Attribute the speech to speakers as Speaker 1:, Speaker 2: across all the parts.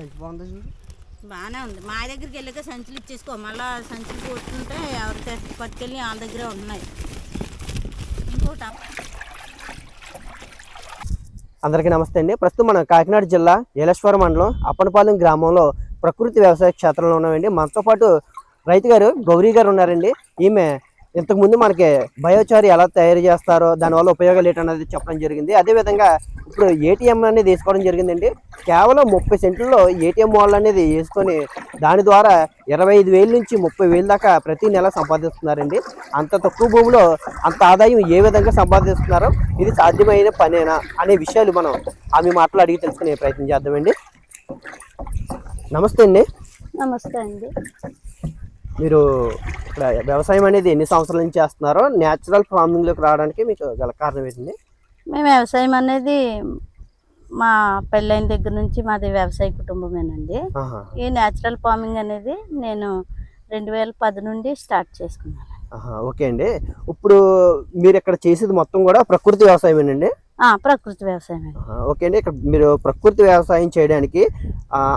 Speaker 1: సంచి బాగుంది చూడు?
Speaker 2: బాగానే ఉంది. మా దగ్గరికి వెళ్ళాక సంచులు ఇచ్చేసుకో. మళ్ళీ సంచులు కొట్టుకుంటే ఎవరికి పట్టుకెళ్ళి వాళ్ళ దగ్గరే ఉన్నాయి. ఇంకోటి?
Speaker 1: అందరికీ నమస్తే అండి. ప్రస్తుతం మనం కాకినాడ జిల్లా ఏలేశ్వరం మండలం అప్పనపాలెం గ్రామంలో ప్రకృతి వ్యవసాయ క్షేత్రంలో ఉన్నామండి. మనతో పాటు రైతు గారు గౌరీ గారు ఉన్నారండి. ఈమె ఇంతకుముందు మనకి బయోచారి ఎలా తయారు చేస్తారో దానివల్ల ఉపయోగాలు ఏంటన్నది చెప్పడం జరిగింది. అదేవిధంగా ఇప్పుడు ఏటీఎం అనేది తీసుకోవడం జరిగిందండి. కేవలం ముప్పై సెంట్లలో ఏటీఎం వాళ్ళు అనేది వేసుకొని దాని ద్వారా ఇరవై ఐదు వేల నుంచి ముప్పై వేల దాకా ప్రతి నెల సంపాదిస్తున్నారండి. అంత తక్కువ భూమిలో అంత ఆదాయం ఏ విధంగా సంపాదిస్తున్నారో? ఇది సాధ్యమైన పనేనా? అనే విషయాలు మనం ఆమె మాటలు అడిగి తెలుసుకునే ప్రయత్నం చేద్దామండి. నమస్తే అండి.
Speaker 2: నమస్తే అండి.
Speaker 1: మీరు ఇక్కడ వ్యవసాయం అనేది ఎన్ని సంవత్సరాల నుంచి చేస్తున్నారో న్యాచురల్ ఫార్మింగ్లోకి రావడానికి మీకు గల కారణం ఏంటండి?
Speaker 2: మేము వ్యవసాయం అనేది మా పెళ్ళైన దగ్గర నుంచి మాది వ్యవసాయ కుటుంబమేనండి. ఈ న్యాచురల్ ఫార్మింగ్ అనేది నేను రెండు వేల పది నుండి స్టార్ట్ చేసుకున్నాను.
Speaker 1: ఓకే అండి. ఇప్పుడు మీరు ఇక్కడ చేసేది మొత్తం కూడా ప్రకృతి వ్యవసాయమేనండి?
Speaker 2: ప్రకృతి వ్యవసాయం
Speaker 1: ఓకే అండి. ఇక్కడ మీరు ప్రకృతి వ్యవసాయం చేయడానికి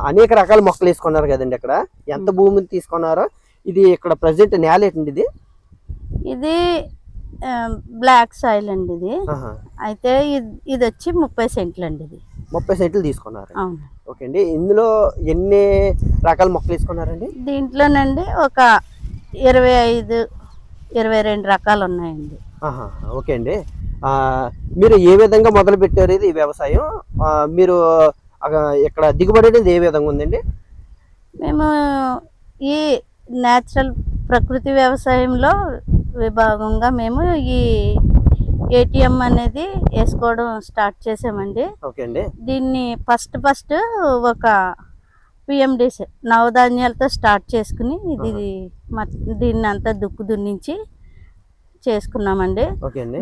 Speaker 1: అనేక రకాల మొక్కలు వేసుకున్నారు కదండి ఇక్కడ ఎంత భూమిని తీసుకున్నారో ఇది ఇక్కడ ప్రజెంట్ నేల ఏంటండి ఇది?
Speaker 2: ఇది బ్లాక్ సాయిల్ అండి ఇది. అయితే ఇది వచ్చి ముప్పై సెంట్లు అండి ఇది.
Speaker 1: ముప్పై సెంట్లు తీసుకున్నారు ఓకే అండి. ఇందులో ఎన్ని రకాల మొక్కలు తీసుకున్నారండి?
Speaker 2: దీంట్లోనండి ఒక ఇరవై ఐదు ఇరవై రెండు రకాలు ఉన్నాయండి.
Speaker 1: ఓకే అండి. మీరు ఏ విధంగా మొదలు పెట్టారు ఇది వ్యవసాయం? మీరు ఇక్కడ దిగుబడి అనేది ఏ విధంగా ఉందండి?
Speaker 2: మేము ఈ నేచురల్ ప్రకృతి వ్యవసాయంలో విభాగంగా మేము ఈ ఏటీఎం అనేది వేసుకోవడం స్టార్ట్ చేసామండి. దీన్ని ఫస్ట్ ఫస్ట్ ఒక పిఎండిసి నవధాన్యాలతో స్టార్ట్ చేసుకుని ఇది దీన్ని అంతా దుక్కు దున్నించి చేసుకున్నామండి.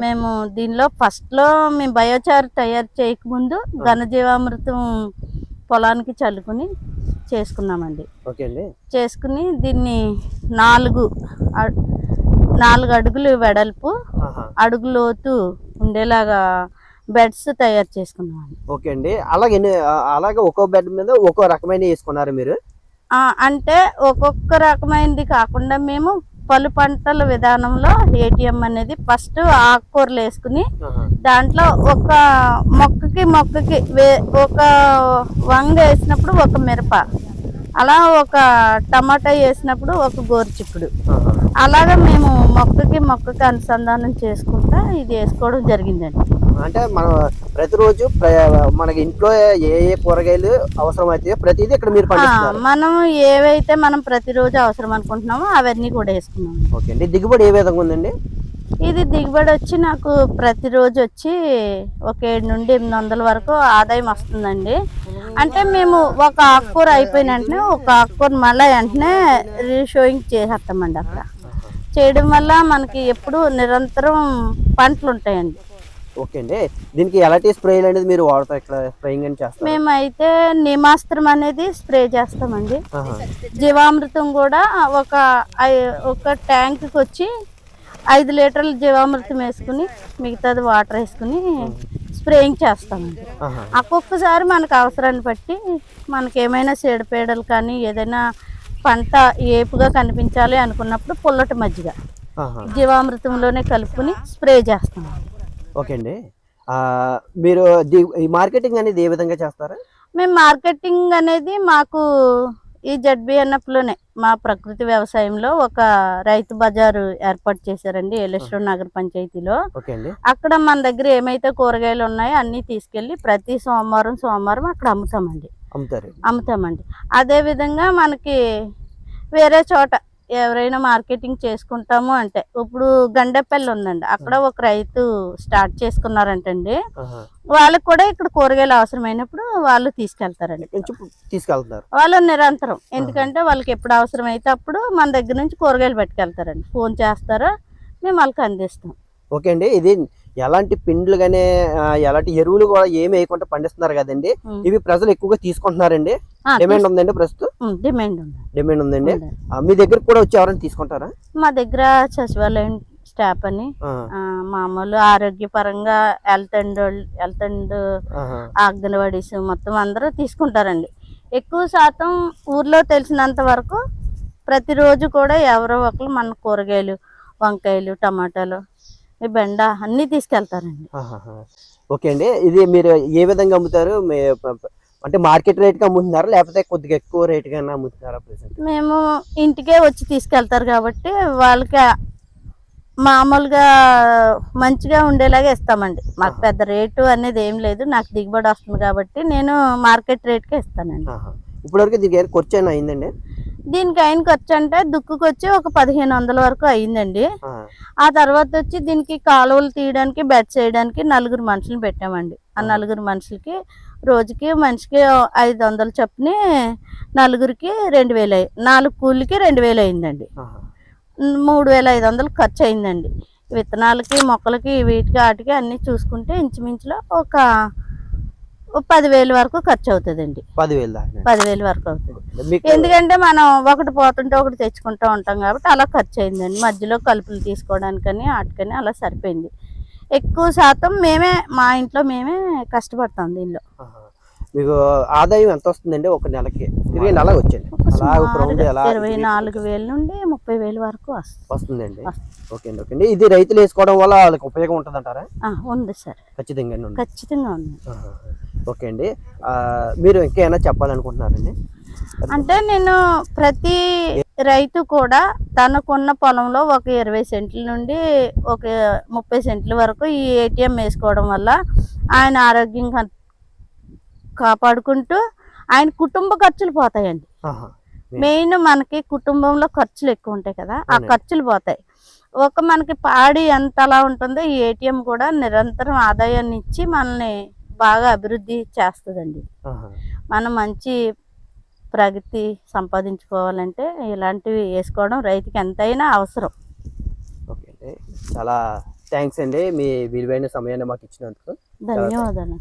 Speaker 2: మేము దీనిలో ఫస్ట్లో మేము బయోచార్ తయారు చేయకముందు ఘనజీవామృతం పొలానికి చల్లుకుని చేసుకున్నామండి.
Speaker 1: ఓకే అండి.
Speaker 2: చేసుకుని దీన్ని నాలుగు నాలుగు అడుగులు వెడల్పు అడుగు లోతు ఉండేలాగా బెడ్స్ తయారు చేసుకున్నామండి.
Speaker 1: ఓకే అండి. అలాగే అలాగే ఒక్కో బెడ్ మీద ఒక్కో రకమైన వేసుకున్నారు మీరు?
Speaker 2: అంటే ఒక్కొక్క రకమైనది కాకుండా మేము పలు పంటల విధానంలో ఏటీఎం అనేది ఫస్ట్ ఆకుకూరలు వేసుకుని దాంట్లో ఒక మొక్కకి మొక్కకి వే ఒక వంగ వేసినప్పుడు ఒక మిరప అలా ఒక టమాటా వేసినప్పుడు ఒక గోరుచిక్కుడు. అలాగా మేము మొక్కకి మొక్కకి అనుసంధానం చేసుకుంటా ఇది వేసుకోవడం జరిగిందండి.
Speaker 1: అంటే మనం ప్రతిరోజు ప్ర- మనకి ఇంట్లో ఏ ఏ కూరగాయలు అవసరమైతే ప్రతిదీ ఇక్కడ మీరు
Speaker 2: మనం ఏవైతే మనం ప్రతిరోజు అవసరం అనుకుంటున్నామో అవన్నీ కూడా వేసుకున్నాం
Speaker 1: ఓకే అండి. దిగుబడి ఏ విధంగా ఉందండి?
Speaker 2: ఇది దిగుబడి వచ్చి నాకు ప్రతిరోజు వచ్చి ఒక ఏడు నుండి ఎనిమిది వందల వరకు ఆదాయం వస్తుందండి. అంటే మేము ఒక ఆకుకూర అయిపోయిన వెంటనే ఒక ఆకుకూర మళ్ళీ వెంటనే రీషోయింగ్ చేసేస్తామండి అక్కడ. చేయడం వల్ల మనకి ఎప్పుడు నిరంతరం పంటలు ఉంటాయండి
Speaker 1: ఓకే అండి. దీనికి ఎలాంటి స్ప్రేలు అనేది మీరు వాడతారు? ఇక్కడ స్ప్రేయింగ్ అని చేస్తారు?
Speaker 2: మేమైతే నిమాస్త్రం అనేది స్ప్రే చేస్తామండి. జీవామృతం కూడా ఒక ఒక ట్యాంక్కి వచ్చి ఐదు లీటర్ల జీవామృతం వేసుకుని మిగతాది వాటర్ వేసుకుని స్ప్రేయింగ్ చేస్తామండి. ఒక్కొక్కసారి మనకు అవసరాన్ని బట్టి మనకి ఏమైనా చీడపీడలు కానీ ఏదైనా పంట ఏపుగా కనిపించాలి అనుకున్నప్పుడు పుల్లటి మజ్జిగ. జీవామృతంలోనే కలుపుకుని స్ప్రే చేస్తాం.
Speaker 1: ఓకే అండి. మీరు ఈ మార్కెటింగ్ అనేది ఏ విధంగా చేస్తారు?
Speaker 2: మేము మార్కెటింగ్ అనేది మాకు ఈ జడ్బిఎన్ఎఫ్లోనే మా ప్రకృతి వ్యవసాయంలో ఒక రైతు బజారు ఏర్పాటు చేశారండి ఏలేశ్వరం నగర పంచాయతీలో. అక్కడ మన దగ్గర ఏమైతే కూరగాయలు ఉన్నాయో అన్నీ తీసుకెళ్ళి ప్రతి సోమవారం సోమవారం అక్కడ అమ్ముతామండి. అమ్ముతామండి. అదే విధంగా మనకి వేరే చోట ఎవరైనా మార్కెటింగ్ చేసుకుంటాము అంటే ఇప్పుడు గండెపల్లి ఉందండి. అక్కడ ఒక రైతు స్టార్ట్ చేసుకున్నారంటండి. వాళ్ళకి కూడా ఇక్కడ కూరగాయలు అవసరమైనప్పుడు వాళ్ళు తీసుకెళ్తారండి.
Speaker 1: కొంచెం తీసుకెళ్తున్నారు.
Speaker 2: వాళ్ళు నిరంతరం. ఎందుకంటే వాళ్ళకి ఎప్పుడు అవసరమైతే అప్పుడు మన దగ్గర నుంచి కూరగాయలు పట్టుకెళ్తారండి. ఫోన్ చేస్తారో మేము వాళ్ళకి అందిస్తాం.
Speaker 1: ఓకే అండి. ఇది ఎలాంటి పిండ్లు కానీ ఎలాంటి ఎరువులు కూడా ఏమి వేయకుండా పండిస్తున్నారు కదండి. ఇవి ప్రజలు ఎక్కువగా తీసుకుంటున్నారండి. డిమాండ్ ఉందండి ప్రస్తుతం?
Speaker 2: డిమాండ్ ఉంది.
Speaker 1: డిమాండ్ ఉందండి. మీ దగ్గర కూడా వచ్చి ఎవరైనా తీసుకుంటారా?
Speaker 2: మా దగ్గర సచివాలయం స్టాఫ్ అని. మామూలు ఆరోగ్యపరంగా health and health and. Anganwadis మొత్తం అందరూ తీసుకుంటారండి. ఎక్కువ శాతం ఊర్లో తెలిసినంత వరకు ప్రతిరోజు కూడా ఎవరో ఒకరు మన కూరగాయలు వంకాయలు టమాటాలు బెండ అన్నీ తీసుకెళ్తారండి.
Speaker 1: ఓకే అండి. ఇది మీరు ఏ విధంగా అమ్ముతారు? అంటే మార్కెట్ రేట్కి అమ్ముతున్నారా? లేకపోతే కొద్దిగా ఎక్కువ రేట్గా అమ్ముతున్నారా ప్రెసెంట్
Speaker 2: మేము ఇంటికే వచ్చి తీసుకెళ్తారు కాబట్టి వాళ్ళకి మామూలుగా మంచిగా ఉండేలాగా ఇస్తామండి. మాకు పెద్ద రేటు అనేది ఏం లేదు. నాకు దిగుబడి వస్తుంది కాబట్టి నేను మార్కెట్ రేట్కే ఇస్తానండి.
Speaker 1: ఇప్పటివరకు దీనికి ఖర్చు అయినా అయిందండి?
Speaker 2: దీనికి ఆయనకి వచ్చి అంటే దుక్కుకి వచ్చి ఒక పదిహేను వందల వరకు అయ్యిందండి
Speaker 1: ఆ,
Speaker 2: తర్వాత వచ్చి దీనికి కాలువలు తీయడానికి బెడ్ చేయడానికి నలుగురు మనుషులు పెట్టామండి. ఆ నలుగురు మనుషులకి రోజుకి మనిషికి ఐదు వందలు చొప్పుని నలుగురికి రెండు వేలు అయ్యి నాలుగు కూలికి రెండు వేలు అయిందండి. మూడు వేల ఐదు వందలు ఖర్చు అయిందండి. విత్తనాలకి మొక్కలకి వీటికి వాటికి అన్నీ చూసుకుంటే ఇంచుమించులో ఒక పదివేలు వరకు ఖర్చు అవుతుందండి
Speaker 1: పదివేలు
Speaker 2: పదివేలు వరకు అవుతుంది. ఎందుకంటే మనం ఒకటి పోతుంటే ఒకటి తెచ్చుకుంటూ ఉంటాం కాబట్టి అలా ఖర్చు అయిందండి మధ్యలో కలుపులు తీసుకోవడానికని వాటికని అలా సరిపోయింది. ఎక్కువ శాతం మేమే మా ఇంట్లో మేమే కష్టపడతాం దీనిలో.
Speaker 1: మీకు ఆదాయం ఎంత వస్తుందండి ఒక నెలకి? తిరిగి నెల వచ్చింది
Speaker 2: ఇరవై నాలుగు వేల నుండి ముప్పై వేల వరకు వస్తుంది.
Speaker 1: వస్తుందండి.
Speaker 2: వస్తుంది.
Speaker 1: ఓకే అండి ఓకే అండి. ఇది రైతులు వేసుకోవడం వల్ల వాళ్ళకి ఉపయోగం ఉంటుంది అంటారా
Speaker 2: ఉంది సార్.
Speaker 1: ఖచ్చితంగా.
Speaker 2: ఖచ్చితంగా ఉంది.
Speaker 1: ఓకే అండి. మీరు ఇంకేమైనా చెప్పాలనుకుంటున్నారండి?
Speaker 2: అంటే నేను ప్రతి రైతు కూడా తనకున్న పొలంలో ఒక ఇరవై సెంట్ల నుండి ఒక ముప్పై సెంట్ల వరకు ఈ ఏటీఎం వేసుకోవడం వల్ల ఆయన ఆరోగ్యం కాపాడుకుంటూ ఆయన కుటుంబ ఖర్చులు పోతాయండి. మెయిన్ మనకి కుటుంబంలో ఖర్చులు ఎక్కువ ఉంటాయి కదా ఆ. ఖర్చులు పోతాయి. ఒక మనకి పాడి ఎంత అలా ఉంటుందో ఈ ఏటీఎం కూడా నిరంతరం ఆదాయాన్ని ఇచ్చి మనల్ని బాగా అభివృద్ధి చేస్తుందండి. మనం మంచి ప్రగతి సంపాదించుకోవాలంటే ఇలాంటివి వేసుకోవడం రైతుకి ఎంతైనా అవసరం.
Speaker 1: ఓకే అండి. చాలా థ్యాంక్స్ అండి మీ విలువైన సమయాన్ని మాకు ఇచ్చినందుకు.
Speaker 2: ధన్యవాదాలు.